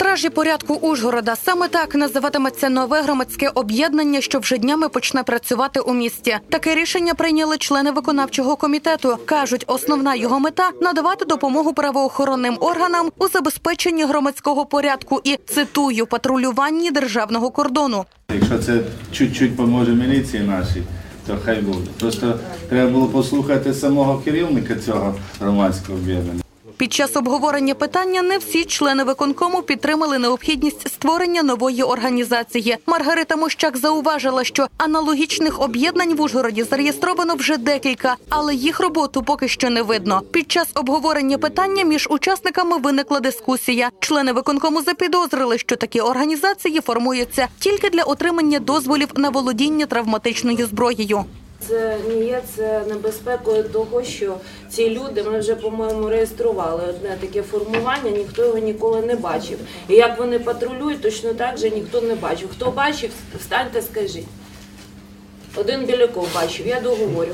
Стражі порядку Ужгорода саме так називатиметься нове громадське об'єднання, що вже днями почне працювати у місті. Таке рішення прийняли члени виконавчого комітету. кажуть, основна його мета надавати допомогу правоохоронним органам у забезпеченні громадського порядку і цитую патрулюванні державного кордону. Якщо це чуть-чуть поможе міліції нашій, то хай буде. Просто треба було послухати самого керівника цього громадського об'єднання. Під час обговорення питання не всі члени виконкому підтримали необхідність створення нової організації. Маргарита Мощак зауважила, що аналогічних об'єднань в Ужгороді зареєстровано вже декілька, але їх роботу поки що не видно. Під час обговорення питання між учасниками виникла дискусія. Члени виконкому запідозрили, що такі організації формуються тільки для отримання дозволів на володіння травматичною зброєю. Це не є це небезпекою того, що ці люди ми вже по-моєму реєстрували одне таке формування, ніхто його ніколи не бачив. І як вони патрулюють, точно так же ніхто не бачив. Хто бачив, встаньте, скажіть. Один Біляков бачив, я договорю.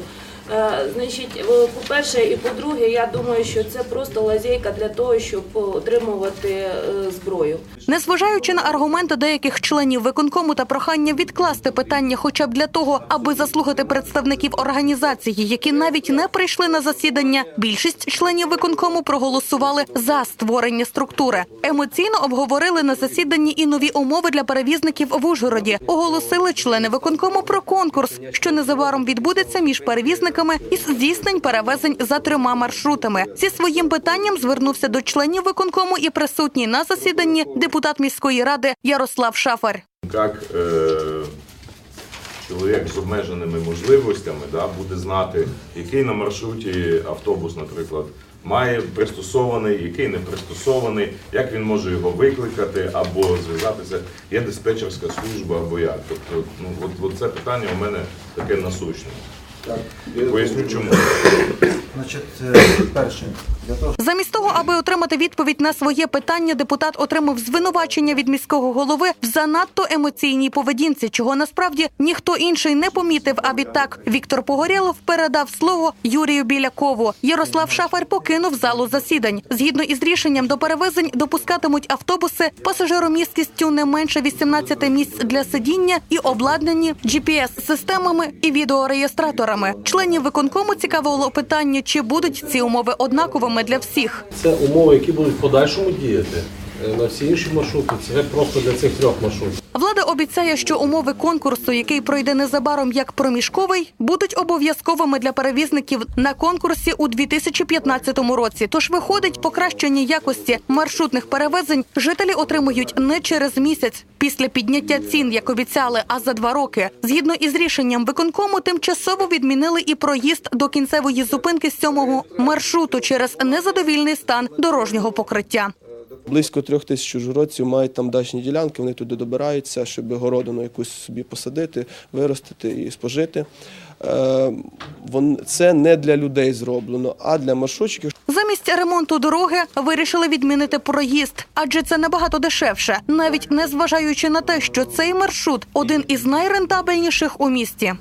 Е, Значить, по-перше, і по-друге, я думаю, що це просто лазейка для того, щоб отримувати е, зброю. Незважаючи на аргументи деяких членів виконкому та прохання відкласти питання, хоча б для того, аби заслухати представників організації, які навіть не прийшли на засідання, більшість членів виконкому проголосували за створення структури. Емоційно обговорили на засіданні і нові умови для перевізників в Ужгороді. Оголосили члени виконкому про конкурс, що незабаром відбудеться між перевізниками із здійснень перевезень за трьома маршрутами. Зі своїм питанням звернувся до членів виконкому і присутній на засіданні депутат міської ради Ярослав Шафар. як е, чоловік з обмеженими можливостями да, буде знати, який на маршруті автобус, наприклад, має пристосований, який не пристосований, як він може його викликати або зв'язатися, є диспетчерська служба або як. Тобто, ну, от, от це питання у мене таке насущне. Поясню чому. Значить, е, перше, Замість того, аби отримати відповідь на своє питання, депутат отримав звинувачення від міського голови в занадто емоційній поведінці, чого насправді ніхто інший не помітив. А відтак Віктор Погорєлов передав слово Юрію Білякову. Ярослав Шафар покинув залу засідань. Згідно із рішенням до перевезень допускатимуть автобуси пасажиромісткістю не менше 18 місць для сидіння і обладнані GPS-системами і відеореєстраторами. Членів виконкому цікавило питання, чи будуть ці умови однаковими для всіх. Це умови, які будуть в подальшому діяти на всі інші маршрути. Це просто для цих трьох маршрутів. Влада обіцяє, що умови конкурсу, який пройде незабаром як проміжковий, будуть обов'язковими для перевізників на конкурсі у 2015 році. Тож виходить, покращення якості маршрутних перевезень жителі отримують не через місяць після підняття цін, як обіцяли, а за два роки. Згідно із рішенням виконкому, тимчасово відмінили і проїзд до кінцевої зупинки сьомого маршруту через незадовільний стан дорожнього покриття. Близько трьох тисяч ужгородців мають там дачні ділянки, вони туди добираються, щоб городину якусь собі посадити, виростити і спожити. Е, Це не для людей зроблено, а для маршрутчиків. Замість ремонту дороги вирішили відмінити проїзд, адже це набагато дешевше, навіть не зважаючи на те, що цей маршрут один із найрентабельніших у місті.